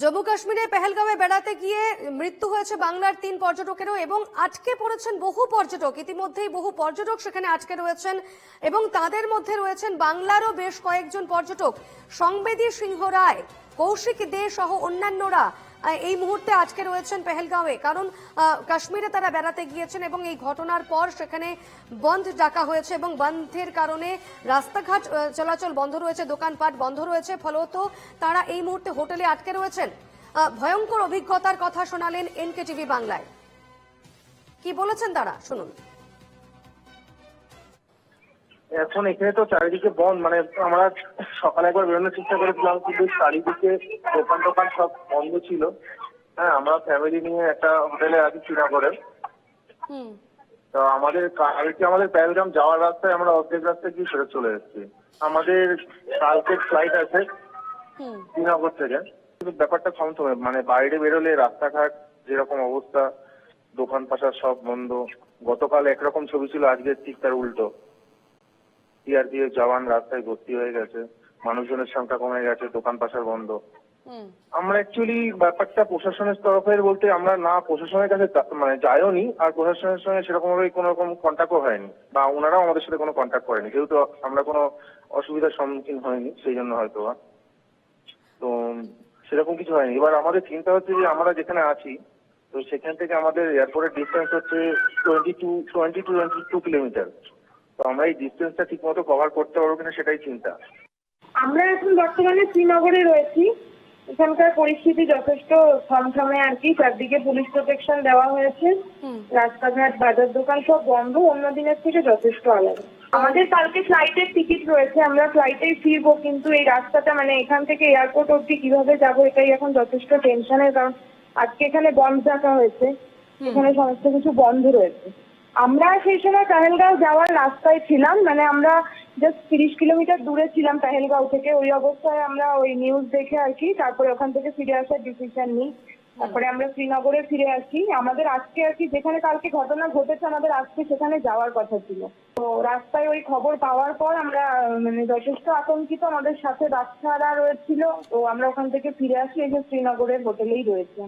জম্মু কাশ্মীরে পেহেলগামে বেড়াতে গিয়ে মৃত্যু হয়েছে বাংলার তিন পর্যটকেরও এবং আটকে পড়েছেন বহু পর্যটক। ইতিমধ্যেই বহু পর্যটক সেখানে আটকে রয়েছেন এবং তাদের মধ্যে রয়েছেন বাংলারও বেশ কয়েকজন পর্যটক। সংবেদী সিংহ রায়, কৌশিক দে সহ অন্যান্যরা এই মুহূর্তে আটকে রয়েছেন পেহেলগাঁওয়ে। কারণ কাশ্মীরে তারা বেড়াতে গিয়েছেন এবং এই ঘটনার পর সেখানে বন্ধ ডাকা হয়েছে এবং বন্ধের কারণে রাস্তাঘাট চলাচল বন্ধ রয়েছে, দোকানপাট বন্ধ রয়েছে, ফলত তারা এই মুহূর্তে হোটেলে আটকে রয়েছেন। ভয়ঙ্কর অভিজ্ঞতার কথা শোনালেন এনকে টিভি বাংলায়। কি বলেছেন তারা? শুনুন। এখন এখানে তো চারিদিকে বন্ধ মানে আমরা সকালে একবার বেরোনোর চেষ্টা করেছিলাম কিন্তু চারিদিকে দোকান টোকান সব বন্ধ ছিল। হ্যাঁ আমরা ফ্যামিলি নিয়ে একটা হোটেলে আছি শ্রীনগরে। তো আমাদের কালকে আমাদের প্যারাগ্রাম যাওয়ার রাস্তায় আমরা অর্ধেক রাস্তায় গিয়ে ফেরত চলে এসেছি। আমাদের কালকে ফ্লাইট আছে শ্রীনগর থেকে। কিন্তু ব্যাপারটা থমথমে মানে বাইরে বেরোলে রাস্তাঘাট যেরকম অবস্থা দোকান পাশার সব বন্ধ। গতকাল একরকম ছবি ছিল আজকে ঠিক তার উল্টো। সিআরপিএফ জওয়ান রাস্তায় ভর্তি হয়ে গেছে। মানুষজনের সংখ্যা কমে গেছে দোকান পাশার বন্ধ। আমরা অ্যাকচুয়ালি ব্যাপারটা প্রশাসনের তরফের বলতে আমরা না প্রশাসনের কাছে মানে যাইওনি আর প্রশাসনের সঙ্গে সেরকম ভাবে কোনো রকম কন্ট্যাক্টও হয়নি। বা ওনারাও আমাদের সাথে কোনো কন্ট্যাক্ট করেনি। যেহেতু আমরা কোনো অসুবিধার সম্মুখীন হয়নি সেই জন্য হয়তো বা। তো সেরকম কিছু হয়নি। এবার আমাদের চিন্তা হচ্ছে যে আমরা যেখানে আছি তো সেখান থেকে আমাদের এয়ারপোর্টের ডিস্টেন্স হচ্ছে twenty two twenty two twenty two kilometre তো আমরা এই ডিস্টেন্সটা ঠিক মতো কভার করতে পারব কিনা সেটাই চিন্তা। আমরা এখন বর্তমানে শ্রীনগরে রয়েছি। এখানকার পরিস্থিতি যথেষ্ট থমথমে আর কি। চারদিকে পুলিশ প্রোটেকশন দেওয়া হয়েছে। রাস্তাঘাট বাজার দোকান সব বন্ধ। অন্য দিনের থেকে যথেষ্ট আলাদা। আমাদের কালকে ফ্লাইটের টিকিট রয়েছে। আমরা ফ্লাইটেই ফিরবো কিন্তু এই রাস্তাটা মানে এখান থেকে এয়ারপোর্ট অব্দি কীভাবে যাব এটাই এখন যথেষ্ট টেনশনের কারণ। আজকে এখানে বন্ধ রাখা হয়েছে। এখানে সমস্ত কিছু বন্ধ রয়েছে। আমরা সেই সময় পেহেলগাঁও যাওয়ার রাস্তায় ছিলাম মানে আমরা জাস্ট তিরিশ কিলোমিটার দূরে ছিলাম পেহেলগাঁও থেকে। ওই অবস্থায় আমরা ওই নিউজ দেখে আর কি তারপরে ওখান থেকে ফিরে আসার ডিসিশন নিই। তারপরে আমরা শ্রীনগরে ফিরে আসি। আমাদের আজকে আর কি, যেখানে কালকে ঘটনা ঘটেছে, আমাদের আজকে সেখানে যাওয়ার কথা ছিল। তো রাস্তায় ওই খবর পাওয়ার পর আমরা মানে যথেষ্ট আতঙ্কিত আমাদের সাথে বাচ্চারা রয়েছিল। তো আমরা ওখান থেকে ফিরে আসি, এই যে শ্রীনগরের হোটেলেই রয়েছি।